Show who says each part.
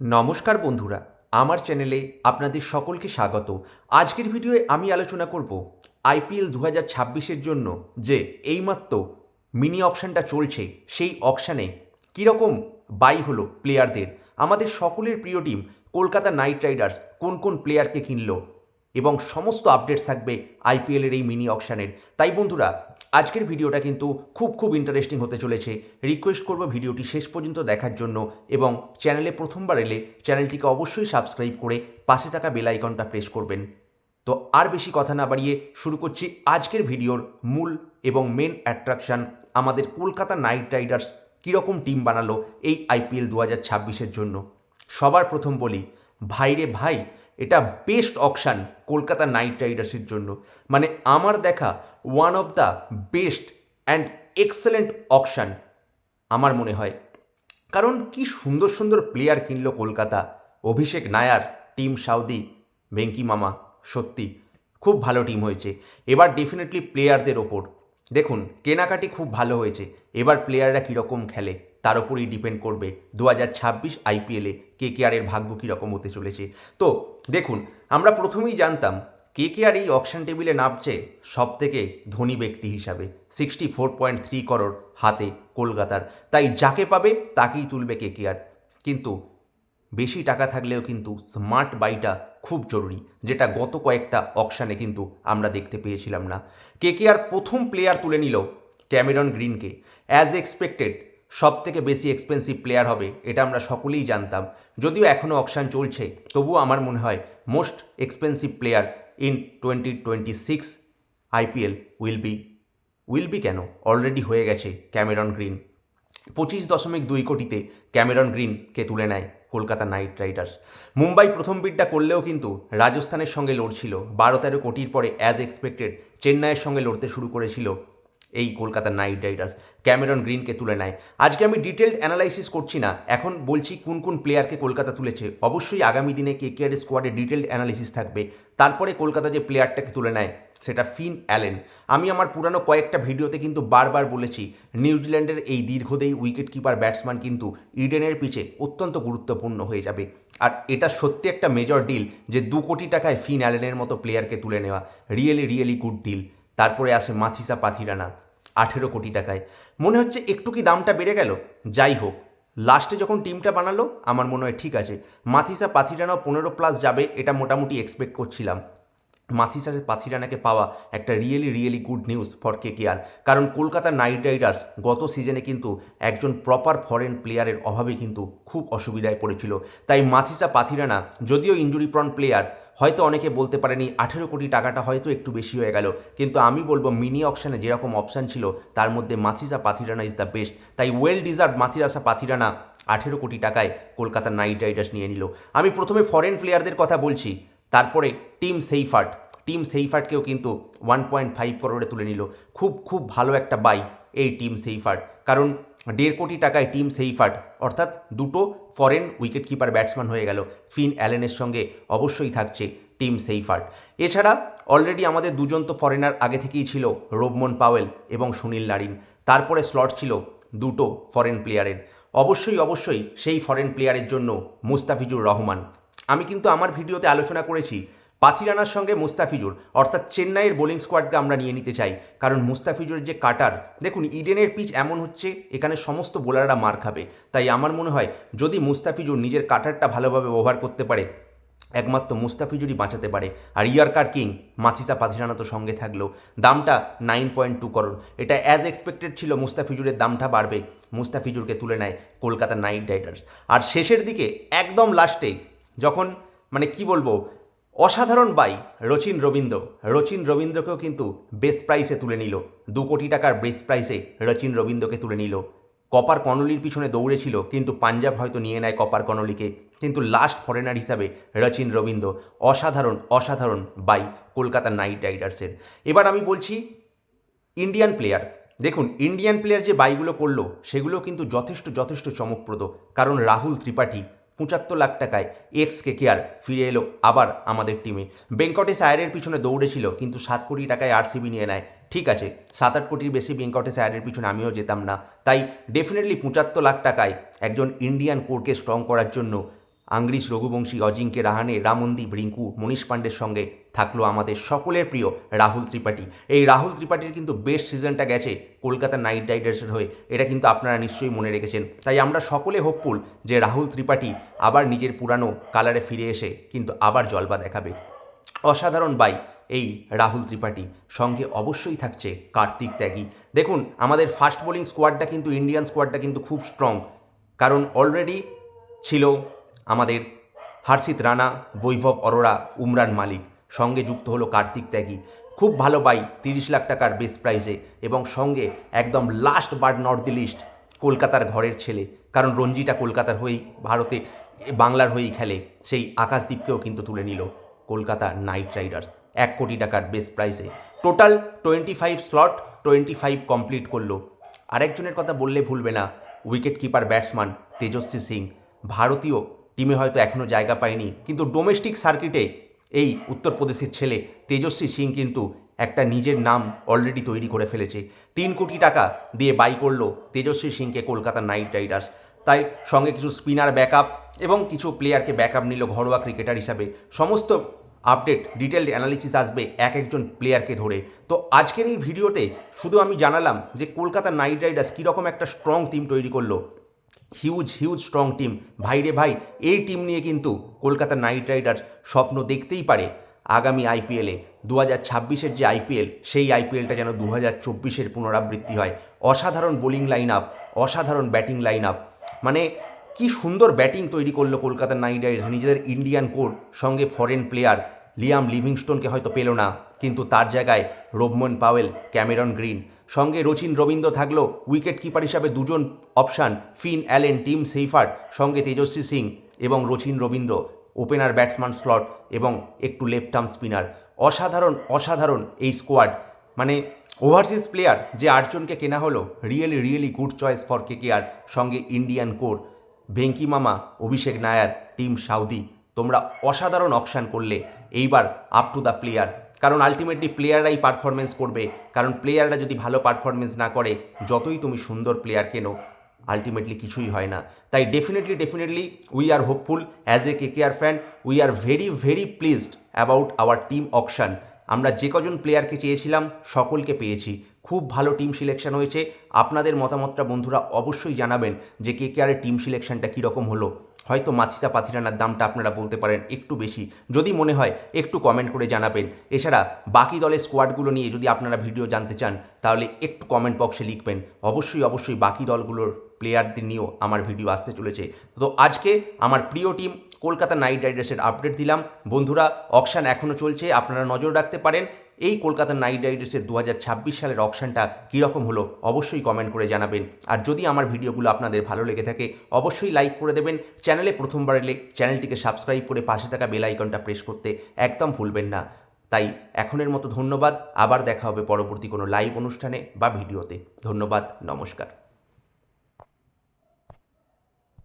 Speaker 1: নমস্কার বন্ধুরা, আমার চ্যানেলে আপনাদের সকলকে স্বাগত। আজকের ভিডিওয়ে আমি আলোচনা করব আইপিএল দু হাজার ছাব্বিশের জন্য যে এইমাত্র মিনি অপশানটা চলছে, সেই অকশানে কীরকম বাই হলো প্লেয়ারদের আমাদের সকলের প্রিয় টিম কলকাতা নাইট রাইডার্স কোন কোন প্লেয়ারকে কিনলো এবং সমস্ত আপডেটস থাকবে আইপিএলের এই মিনি অকশানের তাই বন্ধুরা, আজকের ভিডিওটা কিন্তু খুব খুব ইন্টারেস্টিং হতে চলেছে। রিকোয়েস্ট করব ভিডিওটি শেষ পর্যন্ত দেখার জন্য এবং চ্যানেলে প্রথমবার এলে চ্যানেলটিকে অবশ্যই সাবস্ক্রাইব করে পাশে থাকা বেল আইকনটা প্রেস করবেন। তো আর বেশি কথা না বাড়িয়ে শুরু করছি আজকের ভিডিওর মূল এবং মেন অ্যাট্রাকশান আমাদের কলকাতা নাইট রাইডার্স কীরকম টিম বানালো এই আইপিএল দু হাজার ছাব্বিশের জন্য। সবার প্রথম বলি, ভাইরে ভাই এটা বেস্ট অকশান কলকাতা নাইট রাইডার্সের জন্য। মানে আমার দেখা one of the best and excellent auction আমার মনে হয়। কারণ কি সুন্দর সুন্দর প্লেয়ার কিনল কলকাতা। অভিষেক নায়ার, টিম সাউদি, ভেঙ্কি মামা, সত্যি, খুব ভালো টিম হয়েছে। এবার ডেফিনেটলি প্লেয়ারদের ওপর। দেখুন, কেনাকাটি খুব ভালো হয়েছে। এবার প্লেয়াররা কীরকম খেলে, তার উপরই ডিপেন্ড করবে। দু হাজার ছাব্বিশ আইপিএলে কে কে আরের ভাগ্য কীরকম হতে চলেছে। তো দেখুন, আমরা প্রথমেই জানতাম কে কে আর এই অকশন টেবিলে নামছে সব থেকে ধনী ব্যক্তি হিসাবে। Sixty four point three crore হাতে কলকাতার। তাই যাকে পাবে তাকেই তুলবে কে কে আর। কিন্তু বেশি টাকা থাকলেও কিন্তু স্মার্ট বাইটা খুব জরুরি, যেটা গত কয়েকটা অকশানে কিন্তু আমরা দেখতে পেয়েছিলাম না। কে কে আর প্রথম প্লেয়ার তুলে নিল ক্যামেরন গ্রিনকে। অ্যাজ এক্সপেক্টেড সব থেকে বেশি এক্সপেন্সিভ প্লেয়ার হবে, এটা আমরা সকলেই জানতাম। যদিও এখনও অকশান চলছে, তবুও আমার মনে হয় most expensive player in twenty twenty six IPL will be will be কেন? অলরেডি হয়ে গেছে ক্যামেরন গ্রিন পঁচিশ দশমিক দুই কোটিতে ক্যামেরন গ্রিনকে তুলে নেয় কলকাতা নাইট রাইডার্স। মুম্বাই প্রথম বিডটা করলেও কিন্তু রাজস্থানের সঙ্গে লড়ছিল। বারো তেরো কোটির পরে অ্যাজ এক্সপেক্টেড চেন্নাইয়ের সঙ্গে লড়তে শুরু করেছিল এই কলকাতা নাইট রাইডার্স। ক্যামেরন গ্রিনকে তুলে নেয়। আজকে আমি ডিটেলড অ্যানালাইসিস করছি না। এখন বলছি কোন কোন প্লেয়ারকে কলকাতা তুলেছে। অবশ্যই আগামী দিনে কে কে আর স্কোয়াডে ডিটেলড অ্যানালিসিস থাকবে। তারপরে কলকাতা যে প্লেয়ারটাকে তুলে নেয়, সেটা ফিন অ্যালেন। আমি আমার পুরানো কয়েকটা ভিডিওতে কিন্তু বারবার বলেছি, নিউজিল্যান্ডের এই দীর্ঘদেয়ী উইকেট কিপার ব্যাটসম্যান কিন্তু ইডেনের পিচে অত্যন্ত গুরুত্বপূর্ণ হয়ে যাবে। আর এটা সত্যি একটা মেজর ডিল যে দু কোটি টাকায় ফিন অ্যালেনের মতো প্লেয়ারকে তুলে নেওয়া। রিয়েলি রিয়েলি গুড ডিল তারপরে আসে মাথিসা পাথিরানা আঠেরো কোটি টাকায়। মনে হচ্ছে একটু কি দামটা বেড়ে গেল? যাই হোক, লাস্টে যখন টিমটা বানালো, আমার মনে হয় ঠিক আছে। মাথিসা পাথিরানাও পনেরো প্লাস যাবে, এটা মোটামুটি এক্সপেক্ট করছিলাম। মাথিসা পাথিরানাকে পাওয়া একটা really really good news for K K R কারণ কলকাতা নাইট রাইডার্স গত সিজনে কিন্তু একজন প্রপার ফরেন প্লেয়ারের অভাবে কিন্তু খুব অসুবিধায় পড়েছিল। তাই মাথিসা পাথিরানা যদিও ইঞ্জুরি প্রন প্লেয়ার হয়তো অনেকে বলতে পারেনি, আঠেরো কোটি টাকাটা হয়তো একটু বেশি হয়ে গেল। কিন্তু আমি বলব মিনি অপশানে যেরকম অপশান ছিল, তার মধ্যে Matheesha Pathirana is the best তাই ওয়েল ডিজার্ভ মাথিরাসা পাথিরানা আঠেরো কোটি টাকায় কলকাতা নাইট রাইডার্স নিয়ে নিল। আমি প্রথমে ফরেন প্লেয়ারদের কথা বলছি, তারপরে টিম সেইফার্ট টিম সেইফার্টকেও কিন্তু ওয়ান পয়েন্ট ফাইভ করোড়ে তুলে নিল। খুব খুব ভালো একটা বাই এই টিম সেইফার্ট কারণ দেড় কোটি টাকায় টিম সেইফার্ট অর্থাৎ দুটো ফরেন উইকেট কিপার ব্যাটসম্যান হয়ে গেল। ফিন অ্যালেনের সঙ্গে অবশ্যই থাকছে টিম সেইফার্ট এছাড়া অলরেডি আমাদের দুজন তো ফরেনার আগে থেকেই ছিল, রোবমন পাওয়েল এবং সুনীল নারিন। তারপরে স্লট ছিল দুটো ফরেন প্লেয়ারের অবশ্যই অবশ্যই সেই ফরেন প্লেয়ারের জন্য মুস্তাফিজুর রহমান। আমি কিন্তু আমার ভিডিওতে আলোচনা করেছি পাথিরানার সঙ্গে মুস্তাফিজুর, অর্থাৎ চেন্নাইয়ের বোলিং স্কোয়াডকে আমরা নিয়ে নিতে চাই। কারণ মুস্তাফিজুরের যে কাটার, দেখুন, ইডেনের পিচ এমন হচ্ছে, এখানে সমস্ত বোলাররা মার খাবে। তাই আমার মনে হয়, যদি মুস্তাফিজুর নিজের কাটারটা ভালোভাবে ব্যবহার করতে পারে, একমাত্র মুস্তাফিজুরই বাঁচাতে পারে। আর ইয়ারকার কিং মাথিসা পাথিরানা তো সঙ্গে থাকল। দামটা নাইন পয়েন্ট টু করোড় এটা অ্যাজ এক্সপেক্টেড ছিল, মুস্তাফিজুরের দামটা বাড়বে। মুস্তাফিজুরকে তুলে নেয় কলকাতা নাইট রাইডার্স। আর শেষের দিকে, একদম লাস্টে যখন মানে কি বলব অসাধারণ বাই রচিন রবীন্দ্র। রচিন রবীন্দ্রকেও কিন্তু বেস্ট প্রাইসে তুলে নিল। দু কোটি টাকার বেস্ট প্রাইসে রচিন রবীন্দ্রকে তুলে নিল। কপার কনলির পিছনে দৌড়েছিল, কিন্তু পাঞ্জাব হয়তো নিয়ে নেয় কপার কনলিকে কিন্তু লাস্ট ফরেনার হিসাবে রচিন রবীন্দ্র অসাধারণ অসাধারণ বাই কলকাতা নাইট রাইডার্সের। এবার আমি বলছি ইন্ডিয়ান প্লেয়ার দেখুন ইন্ডিয়ান প্লেয়ার যে বাইগুলো করল, সেগুলো কিন্তু যথেষ্ট যথেষ্ট চমকপ্রদ। কারণ রাহুল ত্রিপাঠী পঁচাত্তর লাখ টাকায় এক্স কে কেয়ার ফিরে এলো আবার আমাদের টিমে। বেঙ্কটেশ আয়ারের পিছনে দৌড়েছিল, কিন্তু সাত কোটি টাকায় আরসিবি নিয়ে নেয়। ঠিক আছে, সাত আট কোটির বেশি বেঙ্কটেশ আয়ারের পিছনে আমিও যেতাম না। তাই ডেফিনেটলি পঁচাত্তর লাখ টাকায় একজন ইন্ডিয়ান কোরকে স্ট্রং করার জন্য আংরিশ রঘুবংশী অজিঙ্কে রাহানে রামনদীপ রিঙ্কু মনীষ পাণ্ডের সঙ্গে থাকল আমাদের সকলের প্রিয় রাহুল ত্রিপাঠী। এই রাহুল ত্রিপাঠীর কিন্তু বেস্ট সিজনটা গেছে কলকাতা নাইট রাইডার্সের হয়ে। এটা কিন্তু আপনারা নিশ্চয়ই মনে রেখেছেন। তাই আমরা সকলে হোপফুল যে রাহুল ত্রিপাঠী আবার নিজের পুরানো কালারে ফিরে এসে কিন্তু আবার জলবা দেখাবে। অসাধারণ বাই এই রাহুল ত্রিপাঠী। সঙ্গে অবশ্যই থাকছে কার্তিক ত্যাগী। দেখুন, আমাদের ফাস্ট বোলিং স্কোয়াডটা কিন্তু ইন্ডিয়ান স্কোয়াডটা কিন্তু খুব স্ট্রং কারণ অলরেডি ছিল আমাদের হার্ষিত রানা, বৈভব অরোরা, উমরান মালিক সঙ্গে যুক্ত হলো কার্তিক ত্যাগী। খুব ভালো বাই, তিরিশ লাখ টাকার বেস্ট প্রাইজে এবং সঙ্গে একদম last but not the least কলকাতার ঘরের ছেলে। কারণ রঞ্জিটা কলকাতার হয়েই, ভারতে বাংলার হয়েই খেলে। সেই আকাশদ্বীপকেও কিন্তু তুলে নিল কলকাতা নাইট রাইডার্স। এক কোটি টাকার বেস্ট প্রাইসে total twenty five slot twenty five complete করল। আরেকজনের কথা বললে ভুলবে না। Wicket keeper batsman Tejasvi Singh. ভারতীয় টিমে হয়তো এখনও জায়গা পায়নি। কিন্তু ডোমেস্টিক সার্কিটে এই উত্তরপ্রদেশের ছেলে তেজস্বী সিং কিন্তু একটা নিজের নাম অলরেডি তৈরি করে ফেলেছে। তিন কোটি টাকা দিয়ে বাই করল তেজস্বী সিংকে কলকাতা নাইট রাইডার্স। তাই সঙ্গে কিছু স্পিনার ব্যাকআপ এবং কিছু প্লেয়ারকে ব্যাকআপ নিল ঘরোয়া ক্রিকেটার হিসাবে। সমস্ত আপডেট ডিটেলড অ্যানালিসিস আসবে এক একজন প্লেয়ারকে ধরে। তো আজকের এই ভিডিওতে শুধু আমি জানালাম যে কলকাতা নাইট রাইডার্স কীরকম একটা স্ট্রং টিম তৈরি করল। হিউজ হিউজ স্ট্রং টিম ভাইরে ভাই, এই টিম নিয়ে কিন্তু কলকাতা নাইট রাইডার্স স্বপ্ন দেখতেই পারে আগামী আইপিএলে দু হাজার ছাব্বিশের যে আইপিএল সেই আইপিএলটা যেন দু হাজার চব্বিশের পুনরাবৃত্তি হয়। অসাধারণ বোলিং লাইন আপ অসাধারণ ব্যাটিং লাইন আপ মানে কি সুন্দর ব্যাটিং তৈরি করল কলকাতা নাইট রাইডার্স। নিজেদের ইন্ডিয়ান কোর সঙ্গে ফরেন প্লেয়ার লিয়াম লিভিংস্টোনকে হয়তো পেল না, কিন্তু তার জায়গায় রোবমন পাওয়েল, ক্যামেরন গ্রিন। সঙ্গে রচিন রবীন্দ্র থাকল উইকেট কিপার হিসাবে দুজন option, Finn Allen, Tim Seifert সঙ্গে তেজস্বী সিং এবং Rachin Ravindra. Opener batsman slot এবং একটু লেফট আর্ম স্পিনার। অসাধারণ অসাধারণ এই স্কোয়াড। মানে ওভারসিজ প্লেয়ার যে আটজনকে কেনা হলো, really really good choice for KKR, সঙ্গে ইন্ডিয়ান কোর, ভেঙ্কি মামা, অভিষেক নায়ার, টিম সাউদি। তোমরা অসাধারণ অপশান করলে, এইবার আপ টু দ্য প্লেয়ার কারণ আলটিমেটলি প্লেয়াররাই পারফরমেন্স করবে। কারণ প্লেয়াররা যদি ভালো পারফরমেন্স না করে, যতই তুমি সুন্দর প্লেয়ার কেনো আলটিমেটলি কিছুই হয় না। তাই definitely definitely we are hopeful as a KKR fan we are very very pleased about our team auction আমরা যে কজন প্লেয়ারকে চেয়েছিলাম, সকলকে পেয়েছি। খুব ভালো টিম সিলেকশন হয়েছে। আপনাদের মতামতটা বন্ধুরা অবশ্যই জানাবেন যে কে কে টিম সিলেকশনটা কীরকম হলো। হয়তো মাথিসা পাথিরানার দামটা আপনারা বলতে পারেন একটু বেশি। যদি মনে হয়, একটু কমেন্ট করে জানাবেন। এছাড়া বাকি দলের স্কোয়াডগুলো নিয়ে যদি আপনারা ভিডিও জানতে চান, তাহলে একটু কমেন্ট বক্সে লিখবেন। অবশ্যই অবশ্যই বাকি দলগুলোর প্লেয়ারদের নিয়েও আমার ভিডিও আসতে চলেছে। তো আজকে আমার প্রিয় টিম কলকাতা নাইট রাইডার্সের আপডেট দিলাম। বন্ধুরা অকশান এখনও চলছে। আপনারা নজর রাখতে পারেন। এই কলকাতা নাইট রাইডার্সের দু হাজার ছাব্বিশ সালের অপশানটা কীরকম হলো অবশ্যই কমেন্ট করে জানাবেন। আর যদি আমার ভিডিওগুলো আপনাদের ভালো লেগে থাকে, অবশ্যই লাইক করে দেবেন। চ্যানেলে প্রথমবার এলে চ্যানেলটিকে সাবস্ক্রাইব করে পাশে থাকা বেল আইকনটা প্রেস করতে একদম ভুলবেন না। তাই এখনের মতো ধন্যবাদ। আবার দেখা হবে পরবর্তী কোনো লাইভ অনুষ্ঠানে বা ভিডিওতে। ধন্যবাদ, নমস্কার।